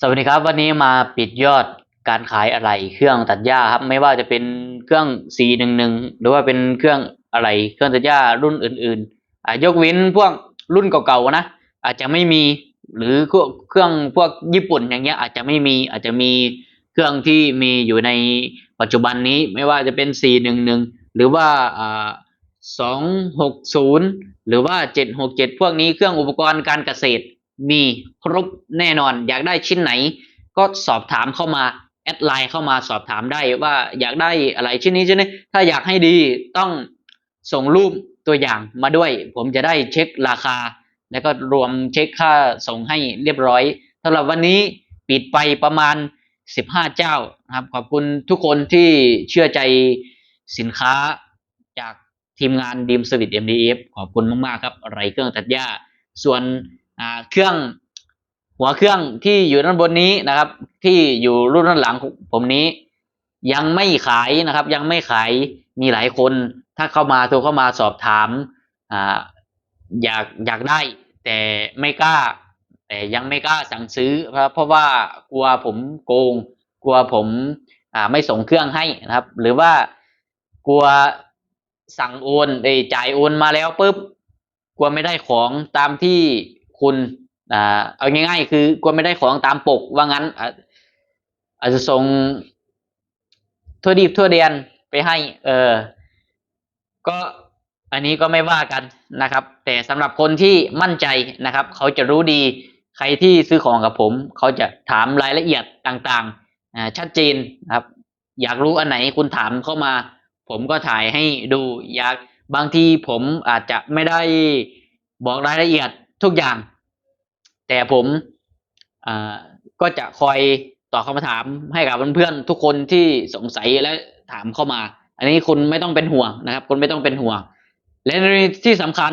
สวัสดีครับวันนี้มาปิดยอดการขายอะไรเครื่องตัดหญ้าครับไม่ว่าจะเป็นเครื่อง C11 หรือว่าเป็นเครื่องอะไรเครื่องตัดหญ้ารุ่นอื่นๆอ่ายกเว้นพวกรุ่นเก่าๆนะอาจจะไม่มีหรือเครื่องพวกญี่ปุ่นอย่างเงี้ยอาจจะไม่มีอาจจะมีเครื่องที่มีอยู่ในปัจจุบันนี้ไม่ว่าจะเป็น411 หรือว่าอ่า260 หรือว่า 767 พวกนี้เครื่องอุปกรณ์การเกษตร มีครบแน่นอน อยากได้ชิ้นไหน ก็สอบถามเข้ามาแอดไลน์เข้ามาสอบถามได้ว่าอยากได้อะไรชิ้นนี้ชิ้นนี้ถ้าอยากให้ดีต้องส่งรูปตัวอย่างมาด้วย ผมจะได้เช็คราคา แล้วก็รวมเช็คค่าส่งให้เรียบร้อยสำหรับวันนี้ปิดไปประมาณ 15 เจ้านะครับ ขอบคุณทุกคนที่เชื่อใจสินค้าจากทีมงานดีมสวิต MDF ขอบคุณมาก ๆ ครับไรเครื่องตัดหญ้า ส่วน อ่าเครื่องหัวเครื่องที่อยู่ด้านบนนี้นะครับ ที่อยู่รุ่นด้านหลังผมนี้ ยังไม่ขายนะครับ ยังไม่ขายมีหลายคน ถ้าเข้ามาโทรเข้ามาสอบถามอ่าอยากอยากได้ แต่ไม่กล้า แต่ยังไม่กล้าสั่งซื้อครับเพราะว่ากลัวผมโกง กลัวผมอ่าไม่ส่งเครื่องให้นะครับ หรือว่ากลัวสั่งโอนเอยจ่ายโอนมาแล้วปุ๊บกลัวไม่ได้ของตามที่ คุณอ่าเอาง่าย ๆ คือกลัวไม่ได้ของตามปกว่างั้น อาจจะส่งทั่วดีบทั่วเดียนไปให้ เออ ก็อันนี้ก็ไม่ว่ากันนะครับ แต่สำหรับคนที่มั่นใจนะครับ เขาจะรู้ดีใครที่ซื้อของกับผม เขาจะถามรายละเอียดต่างๆชัดเจนนะครับ อยากรู้อันไหนคุณถามเข้ามา ผมก็ถ่ายให้ดูอยากบางทีผมอาจจะไม่ได้บอกรายละเอียด ทุกอย่าง แต่ผมก็จะคอยตอบคำถามให้กับเพื่อนๆทุกคนที่สงสัยและถามเข้ามา อันนี้คุณไม่ต้องเป็นห่วงนะครับ คุณไม่ต้องเป็นห่วง และที่สำคัญ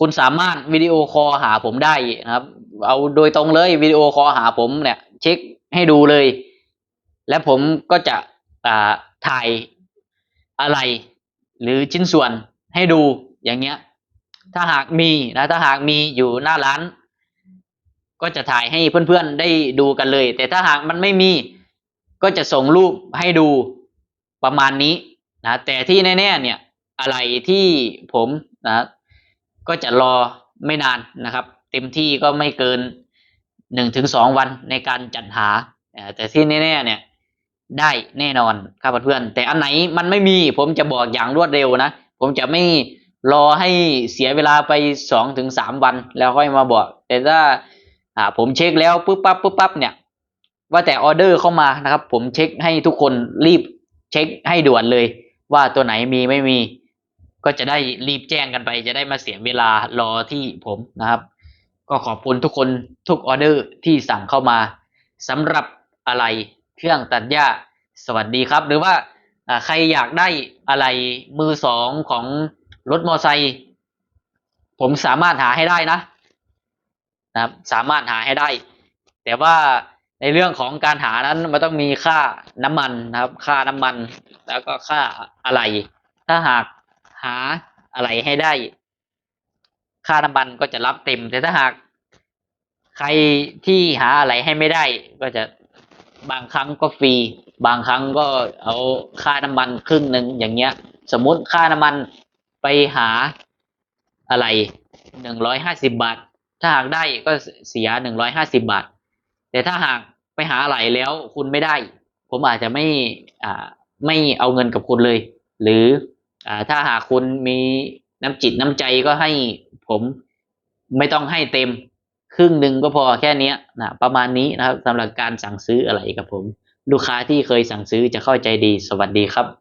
คุณสามารถวิดีโอคอลหาผมได้นะครับ เอาโดยตรงเลยวิดีโอคอลหาผมเนี่ยเช็คให้ดูเลย และผมก็จะถ่ายอะไร หรือชิ้นส่วนให้ดูอย่างเงี้ย ถ้าหากมีนะถ้าหากมีอยู่หน้าร้าน ก็จะถ่ายให้เพื่อนๆได้ดูกันเลย แต่ถ้าหากมันไม่มีก็จะส่งรูปให้ดูประมาณนี้นะแต่ที่แน่ๆเนี่ยอะไรที่ผมนะก็จะรอไม่นานนะครับ เต็มที่ก็ไม่เกินหนึ่งถึงสองวันในการจัดหา แต่ที่แน่ๆเนี่ยได้แน่นอนครับเพื่อนๆแต่อันไหนมันไม่มีผมจะบอกอย่างรวดเร็วนะ ผมจะไม่ รอให้เสียเวลาไปสองถึงสามวันแล้วค่อยมาบอก แต่ถ้าอ่าผมเช็คแล้วปุ๊บปั๊บปุ๊บปั๊บเนี่ย ว่าแต่ออเดอร์เข้ามานะครับ ผมเช็คให้ทุกคนรีบเช็คให้ด่วนเลย ว่าตัวไหนมีไม่มี ก็จะได้รีบแจ้งกันไป จะได้มาเสียเวลารอที่ผมนะครับ ก็ขอบคุณทุกคนทุกออเดอร์ที่สั่งเข้ามาสำหรับอะไรเครื่องตัดหญ้าสวัสดีครับ หรือว่าอ่าใครอยากได้อะไรมือสองของ รถมอไซค์ผมสามารถหาให้ได้นะนะครับ สามารถหาให้ได้ แต่ว่าในเรื่องของการหานั้นมันต้องมีค่าน้ำมันนะครับ ค่าน้ำมัน แล้วก็ค่าอะไร ถ้าหากหาอะไรให้ได้ ค่าน้ำมันก็จะรับเต็ม แต่ถ้าหากใครที่หาอะไรให้ไม่ได้ ก็จะบางครั้งก็ฟรี บางครั้งก็เอาค่าน้ำมันครึ่งหนึ่งอย่างเงี้ย สมมุติค่าน้ำมัน ไปหาอะไรหนึ่งร้อยห้าสิบบาท ถ้าหากได้ก็เสียหนึ่งร้อยห้าสิบบาท แต่ถ้าหากไปหาอะไรแล้วคุณไม่ได้ ผมอาจจะไม่อ่าไม่เอาเงินกับคุณเลย หรืออ่าถ้าหากคุณมีน้ำจิตน้ำใจก็ให้ผมไม่ต้องให้เต็มครึ่งหนึ่งก็พอแค่นี้นะประมาณนี้นะครับสำหรับการสั่งซื้ออะไรกับผม ลูกค้าที่เคยสั่งซื้อจะเข้าใจดีสวัสดีครับ